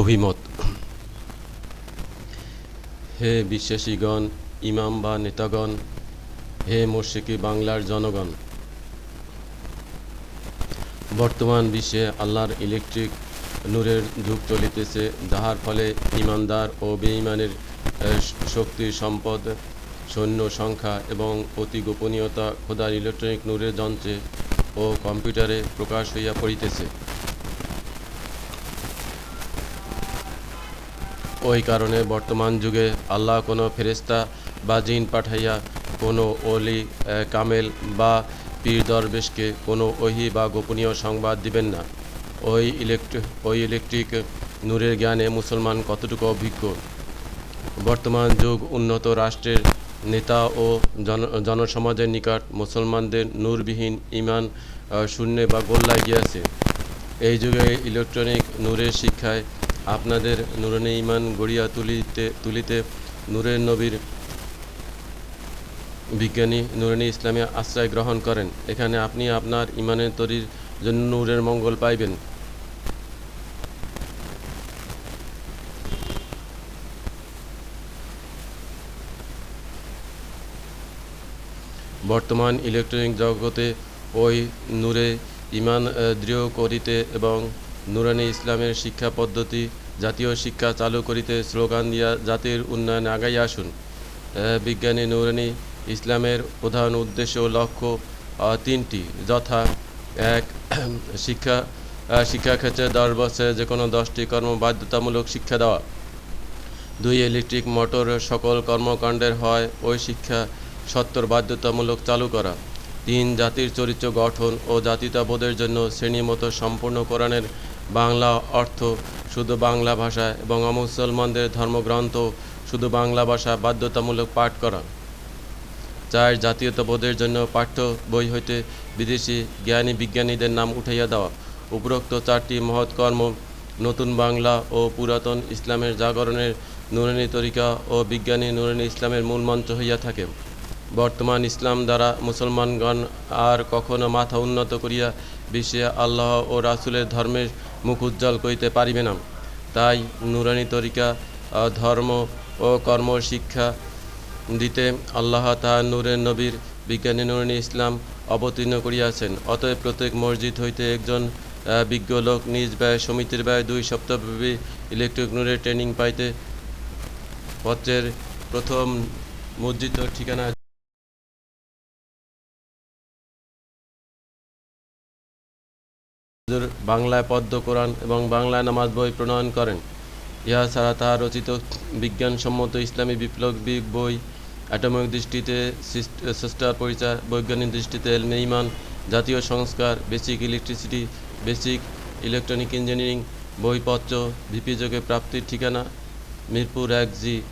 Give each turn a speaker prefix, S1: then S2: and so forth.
S1: অভিমত। হে বিশ্বাসীগণ, ইমাম বা নেতাগণ, হে মোর্শেকি বাংলার জনগণ, বর্তমান বিশ্বে আল্লাহর ইলেকট্রিক নূরের যুগ চলিতেছে, যাহার ফলে ইমানদার ও বেঈমানের শক্তি সম্পদ, সৈন্য সংখ্যা এবং অতি গোপনীয়তা খোদার ইলেকট্রনিক নূরের যন্ত্রে ও কম্পিউটারে প্রকাশ হইয়া পড়িতেছে। ওই কারণে বর্তমান যুগে আল্লাহ কোনো ফেরেস্তা বা জিন পাঠাইয়া কোনো অলি কামেল বা পীর দরবেশকে কোনো ওহি বা গোপনীয় সংবাদ দিবেন না। ওই ইলেকট্রিক ওই ইলেকট্রিক নূরের জ্ঞানে মুসলমান কতটুকু অভিজ্ঞ? বর্তমান যুগ উন্নত রাষ্ট্রের নেতা ও জন, জনসমাজের নিকট মুসলমানদের নূরবিহীন ইমান শূন্যে বা গোল্লায় গিয়াছে। এই যুগে ইলেকট্রনিক নূরের শিক্ষায় আপনাদের নূরানি ইমান গড়িয়া তুলিতে তুলিতে নূরের নবীর বিজ্ঞানী নূরানি ইসলামে আশ্রয় গ্রহণ করেন। এখানে আপনি আপনার ইমানের তরির জন্য নূরের মঙ্গল পাইবেন। বর্তমান ইলেকট্রনিক জগতে ওই নূরে ইমান দৃঢ় করিতে এবং নুরানি ইসলামের শিক্ষা পদ্ধতি, জাতীয় শিক্ষা চালু করিতে স্লোগান দিয়া জাতির উন্নয়নে আগাই আসুন। বিজ্ঞানী নুরানি ইসলামের প্রধান উদ্দেশ্য ও লক্ষ্য তিনটি। যথা, এক, শিক্ষা শিক্ষাক্ষেত্রে দশ বছরে যে কোনো দশটি কর্ম বাধ্যতামূলক শিক্ষা দেওয়া। দুই, ইলেকট্রিক মোটর সকল কর্মকাণ্ডের হয়, ওই শিক্ষা সত্তর বাধ্যতামূলক চালু করা। তিন জাতির চরিত্র গঠন ও জাতিতাবোধের জন্য শ্রেণীমতো সম্পূর্ণ কোরআনের বাংলা অর্থ শুধু বাংলা ভাষা এবং অমুসলমানদের ধর্মগ্রন্থ শুধু বাংলা ভাষা বাধ্যতামূলক পাঠ করা। চার জাতীয়তাবোধের জন্য পাঠ্য বই হইতে বিদেশি জ্ঞানী বিজ্ঞানীদের নাম উঠাইয়া দেওয়া। উপরোক্ত চারটি মহৎ কর্ম, নতুন বাংলা ও পুরাতন ইসলামের জাগরণের নুরানি তরিকা ও বিজ্ঞানী নুরানি ইসলামের মূল মন্ত্র হইয়া থাকে। বর্তমান ইসলাম দ্বারা মুসলমানগণ আর কখনো মাথা উন্নত করিয়া বিশ্বে আল্লাহ ও রাসূলের ধর্মের মুখ উজ্জ্বল করিতে পারিবে না। তাই নুরানি তরিকা ধর্ম ও কর্ম শিক্ষা দিতে আল্লাহ তাহা নূরের নবীর বিজ্ঞানী নুরানি ইসলাম অবতীর্ণ করিয়াছেন। অতএব প্রত্যেক মসজিদ হইতে একজন বিজ্ঞ লোক নিজ ব্যয়, সমিতির ব্যয় দুই সপ্তাহব্যাপী ইলেকট্রিক নূরের ট্রেনিং পাইতে পত্রের প্রথম মসজিদ ঠিকানা বাংলায় পদ্ম কোরআন এবং বাংলায় নামাজ বই প্রণয়ন করেন। ইহা ছাড়া তাহার রচিত বিজ্ঞানসম্মত ইসলামী বিপ্লবী বই, অ্যাটমিক দৃষ্টিতে সিস্ট- স্রষ্টার পরিচয়, বৈজ্ঞানিক দৃষ্টিতে এলমে জাতীয় সংস্কার, basic electricity, basic electronic engineering, বইপত্র, ভিপি যোগে প্রাপ্তির ঠিকানা, মিরপুর এক জি